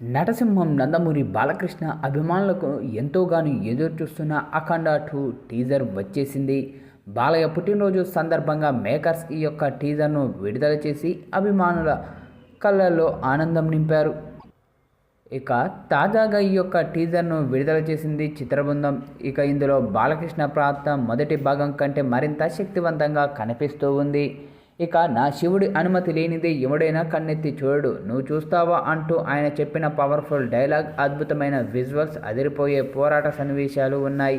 నటసింహం నందమూరి బాలకృష్ణ అభిమానులకు ఎంతోగాను ఎదురు చూస్తున్న అఖండ టూ టీజర్ వచ్చేసింది. బాలయ్య పుట్టినరోజు సందర్భంగా మేకర్స్ ఈ యొక్క టీజర్ను విడుదల చేసి అభిమానుల కళ్ళల్లో ఆనందం నింపారు. ఇక తాజాగా ఈ యొక్క టీజర్ను విడుదల చేసింది చిత్రబృందం. ఇక ఇందులో బాలకృష్ణ ప్రాంతం మొదటి భాగం కంటే మరింత శక్తివంతంగా కనిపిస్తూ ఉంది. ఇక నా శివుడి అనుమతి లేనిదే ఎవడైనా కన్నెత్తి చూడడు. నువ్వు చూస్తావా అంటూ ఆయన చెప్పిన పవర్ఫుల్ డైలాగ్ అద్భుతమైన విజువల్స్ అదిరిపోయే పోరాట సన్నివేశాలు ఉన్నాయి.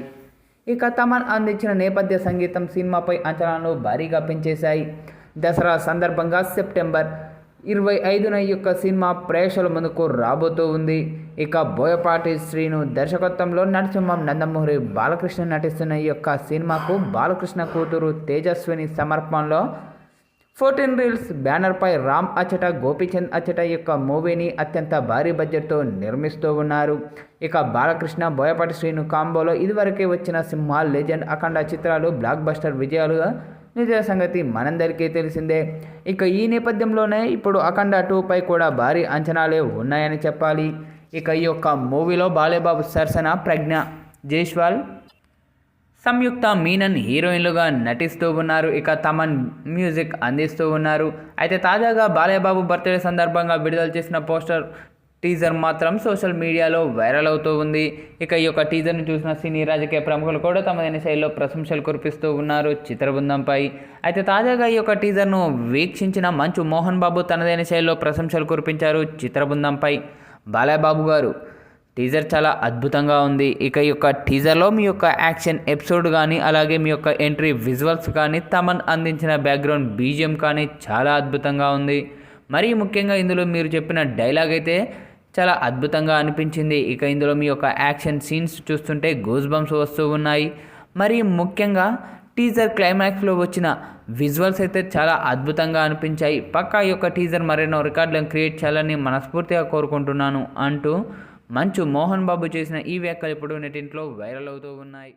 ఇక తమన్ అందించిన నేపథ్య సంగీతం సినిమాపై అంచనాలను భారీగా పెంచేశాయి. దసరా సందర్భంగా సెప్టెంబర్ ఇరవై ఐదున యొక్క సినిమా ప్రేక్షల ముందుకు రాబోతూ ఉంది. ఇక బోయపాటి శ్రీను దర్శకత్వంలో నరసింహం నందమూరి బాలకృష్ణ నటిస్తున్న ఈ యొక్క సినిమాకు బాలకృష్ణ కూతురు తేజస్విని సమర్పణలో ఫోర్టీన్ రీల్స్ బ్యానర్పై రామ్ అచ్చట గోపీచంద్ అచ్చట యొక్క మూవీని అత్యంత భారీ బడ్జెట్తో నిర్మిస్తూ ఉన్నారు. ఇక బాలకృష్ణ బోయపాటి శ్రీను కాంబోలో ఇదివరకే వచ్చిన సింహ లెజెండ్ అఖండ చిత్రాలు బ్లాక్ బస్టర్ విజయాలుగా నిజ సంగతి మనందరికీ తెలిసిందే. ఇక ఈ నేపథ్యంలోనే ఇప్పుడు అఖండ టూపై కూడా భారీ అంచనాలే ఉన్నాయని చెప్పాలి. ఇక ఈ యొక్క మూవీలో బాలేబాబు సరసన ప్రజ్ఞ జైష్వాల్ సంయుక్త మీనన్ హీరోయిన్లుగా నటిస్తూ ఉన్నారు. ఇక తమన్ మ్యూజిక్ అందిస్తూ ఉన్నారు. అయితే తాజాగా బాలయ్యబాబు బర్త్డే సందర్భంగా విడుదల చేసిన పోస్టర్ టీజర్ మాత్రం సోషల్ మీడియాలో వైరల్ అవుతూ ఉంది. ఇక ఈ యొక్క టీజర్ను చూసిన సినీ రాజకీయ ప్రముఖులు కూడా తమదైన శైలిలో ప్రశంసలు కురిపిస్తూ ఉన్నారు చిత్రబృందంపై. అయితే తాజాగా ఈ యొక్క టీజర్ను వీక్షించిన మంచు మోహన్ బాబు తనదైన శైలిలో ప్రశంసలు కురిపించారు చిత్రబృందంపై. బాలయ్యబాబు గారు టీజర్ చాలా అద్భుతంగా ఉంది. ఇక ఈ యొక్క టీజర్లో మీ యొక్క యాక్షన్ ఎపిసోడ్ కానీ అలాగే మీ యొక్క ఎంట్రీ విజువల్స్ కానీ తమన్ అందించిన బ్యాక్గ్రౌండ్ బీజిఎం కానీ చాలా అద్భుతంగా ఉంది. మరీ ముఖ్యంగా ఇందులో మీరు చెప్పిన డైలాగ్ అయితే చాలా అద్భుతంగా అనిపించింది. ఇక ఇందులో మీ యొక్క యాక్షన్ సీన్స్ చూస్తుంటే గూస్ బంప్స్ వస్తూ ఉన్నాయి. మరి ముఖ్యంగా టీజర్ క్లైమాక్స్లో వచ్చిన విజువల్స్ అయితే చాలా అద్భుతంగా అనిపించాయి. పక్కా ఈ యొక్క టీజర్ మరెన్నో రికార్డులను క్రియేట్ చేయాలని మనస్ఫూర్తిగా కోరుకుంటున్నాను అంటూ మంచు మోహన్ బాబు చేసిన ఈ వ్యాఖ్యలు ఇప్పుడు నెటింట్లో వైరల్ అవుతూ ఉన్నాయి.